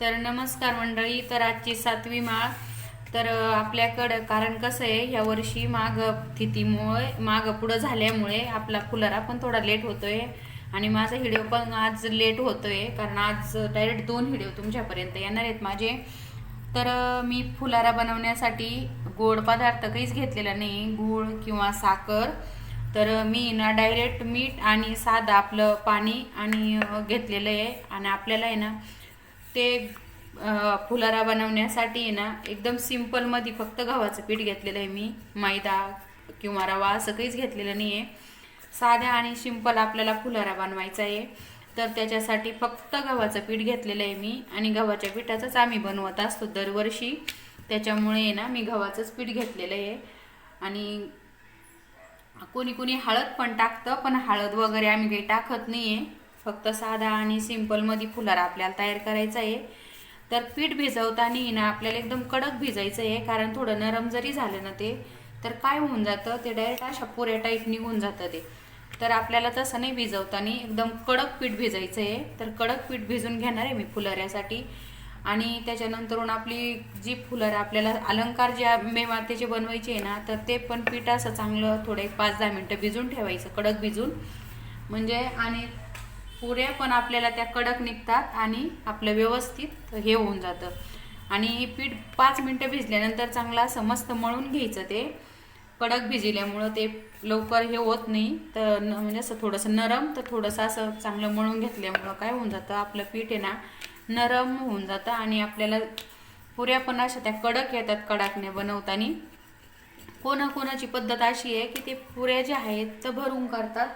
तर नमस्कार मंडळी तर आजची सातवी माळ. तर आपल्याकडं कारण कसं आहे ह्या वर्षी माग स्थितीमुळे माग पुढं झाल्यामुळे आपला फुलारा पण थोडा लेट होतोय. आणि माझा व्हिडिओ पण आज लेट होतोय कारण आज डायरेक्ट दोन व्हिडिओ तुमच्यापर्यंत येणार आहेत माझे. तर मी फुलारा बनवण्यासाठी गोड पदार्थ काहीच घेतलेला नाही गूळ किंवा साखर. तर मी ना डायरेक्ट मीठ आणि साधं आपलं पाणी आणि घेतलेलं आहे. आणि आपल्याला आहे ना ते फुलारा बनवण्यासाठी आहे ना एकदम सिम्पलमध्ये फक्त गव्हाचं पीठ घेतलेलं आहे मी. मैदा किंवा रवा असं काहीच घेतलेलं नाही आहे साध्या आणि सिंपल आपल्याला फुलारा बनवायचा आहे. तर त्याच्यासाठी फक्त गव्हाचं पीठ घेतलेलं आहे मी आणि गव्हाच्या पिठाचंच आम्ही बनवत असतो दरवर्षी. त्याच्यामुळे आहे ना मी गव्हाचंच पीठ घेतलेलं आहे. आणि कोणी कोणी हळद पण टाकतं पण हळद वगैरे आम्ही काही टाकत नाही आहे फक्त साधा आणि सिम्पलमध्ये फुलारा आपल्याला तयार करायचा आहे तर पीठ भिजवताना ना आपल्याला एकदम कडक भिजायचं आहे कारण थोडं नरम जरी झालं ना ते तर काय होऊन जातं ते डायरेक्ट अशा पुऱ्या टाईप निघून जातं ते. तर आपल्याला तसं नाही भिजवताना एकदम कडक पीठ भिजायचं आहे तर कडक पीठ भिजून घेणार आहे मी फुलाऱ्यासाठी. आणि त्याच्यानंतरून आपली जी फुलं आपल्याला अलंकार जे आंबे बनवायचे आहे ना तर ते पण पीठ असं चांगलं थोडे पाच दहा मिनटं भिजून ठेवायचं कडक भिजून. म्हणजे आणि पुऱ्या पण आपल्याला त्या कडक निघतात आणि आपलं व्यवस्थित हे होऊन जातं. आणि पीठ पाच मिनटं भिजल्यानंतर चांगला समस्त मळून घ्यायचं ते. कडक भिजल्यामुळं ते लवकर हे होत नाही. तर न- म्हणजे असं थोडंसं नरम तर थोडंसं असं चांगलं मळून घेतल्यामुळं काय होऊन जातं आपलं पीठ आहे ना नरम होऊन जातं आणि आपल्याला पुऱ्या पण अशा त्या कडक येतात कडाकने बनवताना. कोणाकोणाची पद्धत अशी आहे की ते पुऱ्या ज्या आहेत तर भरून करतात.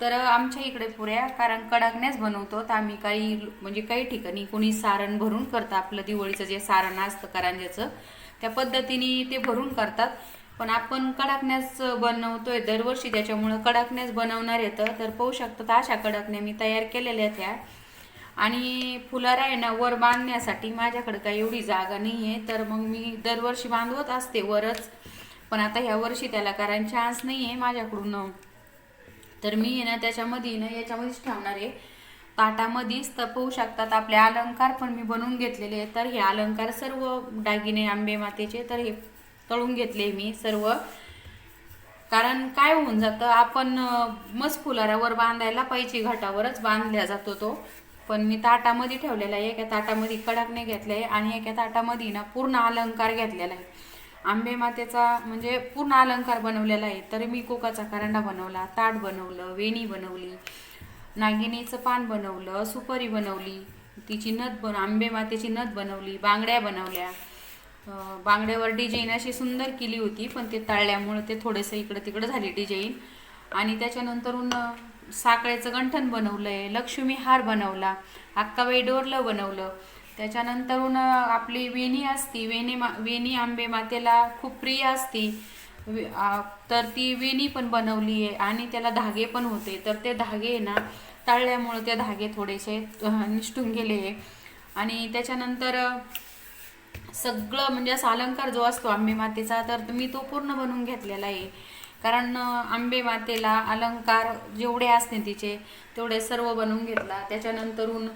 तर आमच्या इकडे पुऱ्या कारण कडाकण्याच बनवतो. तर आम्ही काही म्हणजे काही ठिकाणी कोणी सारण भरून करतं आपलं दिवाळीचं जे सारण असतं करांज्याचं त्या पद्धतीने ते भरून करतात. पण आपण कडाकण्याच बनवतोय दरवर्षी त्याच्यामुळं कडाकण्याच बनवणार येतं तर पाहू शकतात अशा कडाकण्या मी तयार केलेल्या त्या आणि फुलारा आहे ना वर बांधण्यासाठी माझ्याकडे काही एवढी जागा नाही आहे तर मग मी दरवर्षी बांधवत असते वरच. पण आता ह्या वर्षी त्याला कारण चान्स नाही आहे माझ्याकडून तर मी ना त्याच्यामध्ये ना याच्यामध्येच ठेवणार आहे. ताटामध्येच तपवू शकतात आपले अलंकार पण मी बनवून घेतलेले आहे तर हे अलंकार सर्व दागिने आंबे मातेचे तर हे तळून घेतले मी सर्व. कारण काय होऊन जातं आपण मस्त फुलारावर बांधायला पाहिजे घाटावरच बांधल्या जातो तो. पण मी ताटामध्ये ठेवलेला आहे एका ताटामध्ये कडकने घेतले आणि एका ताटामध्ये ना पूर्ण अलंकार घेतलेला आहे. आंबे मातेचा म्हणजे पूर्ण अलंकार बनवलेला आहे. तर मी कोकाचा करंडा बनवला ताट बनवलं वेणी बनवली नागिनीचं पान बनवलं सुपारी बनवली तिची नथ बन आंबे मातेची नथ बनवली बांगड्या बनवल्या. बांगड्यावर डिझाईन अशी सुंदर केली होती पण ते तळल्यामुळं ते थोडंसं इकडं तिकडं झाली डिझाईन आणि त्याच्यानंतरून साखळेचं गंठण बनवलं आहे लक्ष्मी हार बनवला अक्काबाई डोरलं बनवलं त्याच्यानंतरून आपली वेणी असती वेणी मा वेणी आंबे मातेला खूप प्रिय असती. तर ती वेणी पण बनवली आहे आणि त्याला धागे पण होते. तर ते धागे आहे ना तळल्यामुळे ते धागे थोडेसे निष्ठून गेले आहे. आणि त्याच्यानंतर सगळं म्हणजे असा अलंकार जो असतो आंबे मातेचा तर मी तो पूर्ण बनवून घेतलेला आहे. कारण आंबे मातेला अलंकार जेवढे असते तिचे तेवढे सर्व बनवून घेतला. त्याच्यानंतरून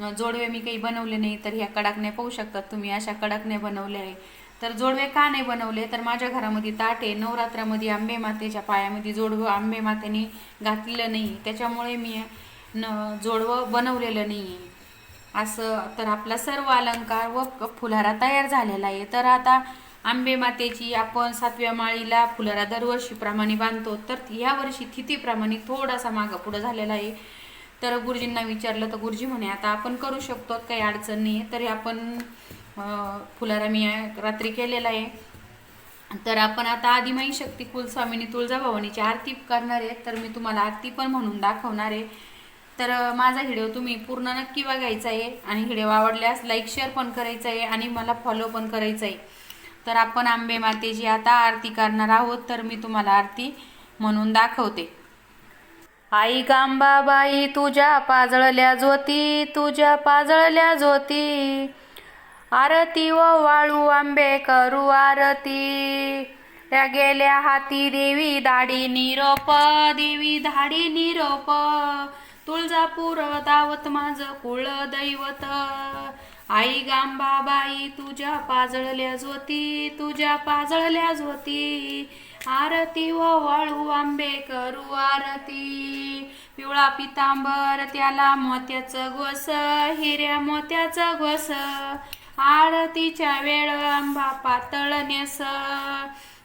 जोडवे मी काही बनवले नाही तर ह्या कडाकण्या पाहू शकतात तुम्ही. अशा कडाकण्या बनवल्या आहे. तर जोडवे का नाही बनवले? तर माझ्या घरामध्ये ताट आहे. नवरात्रामध्ये आंबे मातेच्या पायामध्ये जोडवं आंबे मातेने घातलेलं नाही. त्याच्यामुळे मी न जोडवं बनवलेलं नाही आहे असं तर आपला सर्व अलंकार व फुलारा तयार झालेला आहे. तर आता आंबे मातेची आपण सातव्या माळीला फुलारा दरवर्षीप्रमाणे बांधतो. तर या वर्षी तिथीप्रमाणे थोडासा मागं पुढं झालेला आहे. तर गुरुजींना विचारलं तर गुरुजी म्हणे आता आपण करू शकतो काही अडचण नाही तरी आपण फुलारा मी रात्री केलेला आहे. तर आपण आता आदिमाई शक्ती कुलस्वामिनी तुळजाभवानीची आरती करणार आहे. तर मी तुम्हाला आरती पण म्हणून दाखवणार आहे. तर माझा व्हिडिओ तुम्ही पूर्ण नक्की बघायचा आहे. आणि व्हिडिओ आवडल्यास लाईक शेअर पण करायचा आहे. आणि मला फॉलो पण करायचं आहे. तर आपण आंबे मातेची आता आरती करणार आहोत. तर मी तुम्हाला आरती म्हणून दाखवते. आई गांबाबाई तुझ्या पाजळल्या ज्योती तुझ्या पाजळल्या ज्योती. आरती व वाळू आंबे करू आरती. त्या गेल्या हाती देवी दाढी निरोप देवी धाडी निरोप. तुळजापूर दावत माझ कुळ दैवत आई गांबाबाई तुझ्या पाजळल्या ज्योती तुझ्या पाजळल्या ज्योती. आरती व वाळू आंबे करू आरती. पिवळा पितांबर त्याला मोत्याचं गोस हिऱ्या मोत्याचं गोस. आरतीच्या वेळ आंबा पातळ नेस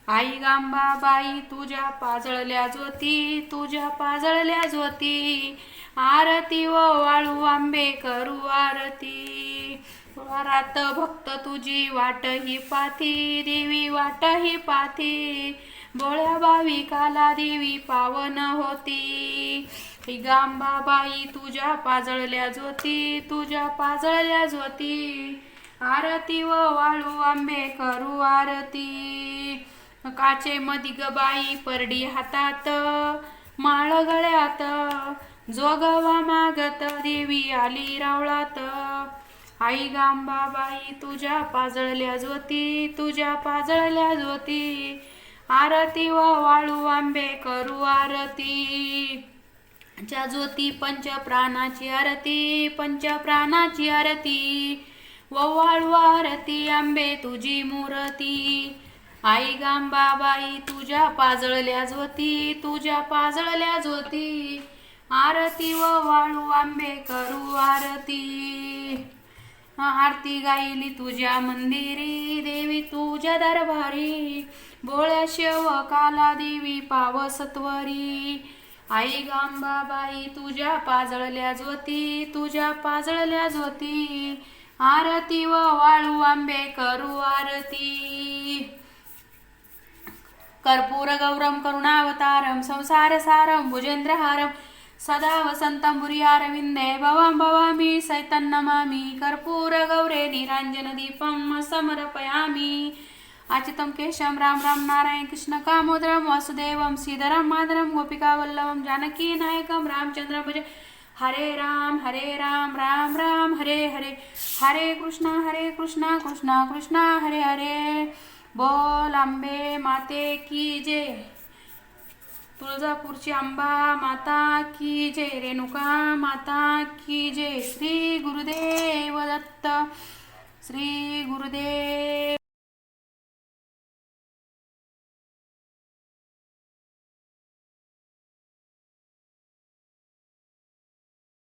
आई गांबाबाई तुझ्या पाजळल्या ज्योती तुझ्या पाजळल्या ज्योती. आरती व वाळू आंबे करू आरती. वरात भक्त तुझी वाट ही पाथी देवी वाट ही पाथी बोळ्या भाविकाला देवी पावन होती. गांबाबाई तुझ्या पाजळल्या ज्योती तुझ्या पाजळल्या ज्योती. आरती व वाळू आंबे करू आरती. काचे मधी ग बाई परडी हातात माळ गळ्यात जोगवा मागत देवी आली रावळात. आई गांबाबाई तुझ्या पाजळल्या ज्योती तुझ्या पाजळल्या ज्योती. आरती व वाळू आंबे करू आरती. च्या ज्योती पंच प्राणाची आरती पंच प्राणाची आरती. ववाळू आरती आंबे तुझी मूर्ती. आई गांबाबाई तुझ्या पाजळल्या ज्योती तुझ्या पाजळल्या ज्योती आरती व वाळू आंबे करू आरती. आरती गायली तुझ्या मंदिरी देवी तुझ्या दरबारी. बोळ्या शेव काला देवी पावसत्वरी आई गांबाबाई तुझ्या पाजळल्या ज्योती तुझ्या पाजळल्या ज्योती आरती व वाळू आंबे करू आरती. कर्पूर गौरम करुणावतारम संसार सारम सदा वसन्तं बुर्यारविन्दे भवां भवामि सैतन्नमामि कर्पूर गौरे समर्पयामि। अचितं केशं राम राम नारायण कृष्ण कामोदरं वासुदेवं श्रीधरं माधरं गोपिकावल्लभं जानकी रामचन्द्र भज। हरे राम हरे राम राम राम हरे हरे। हरे कृष्णा हरे कृष्णा कृष्णा कृष्णा हरे हरे। बोल आंबे माते की जय तुळजापूरची आंबा माता की जय रेणुका माता की जय श्री गुरुदेव दत्त. श्री गुरुदेव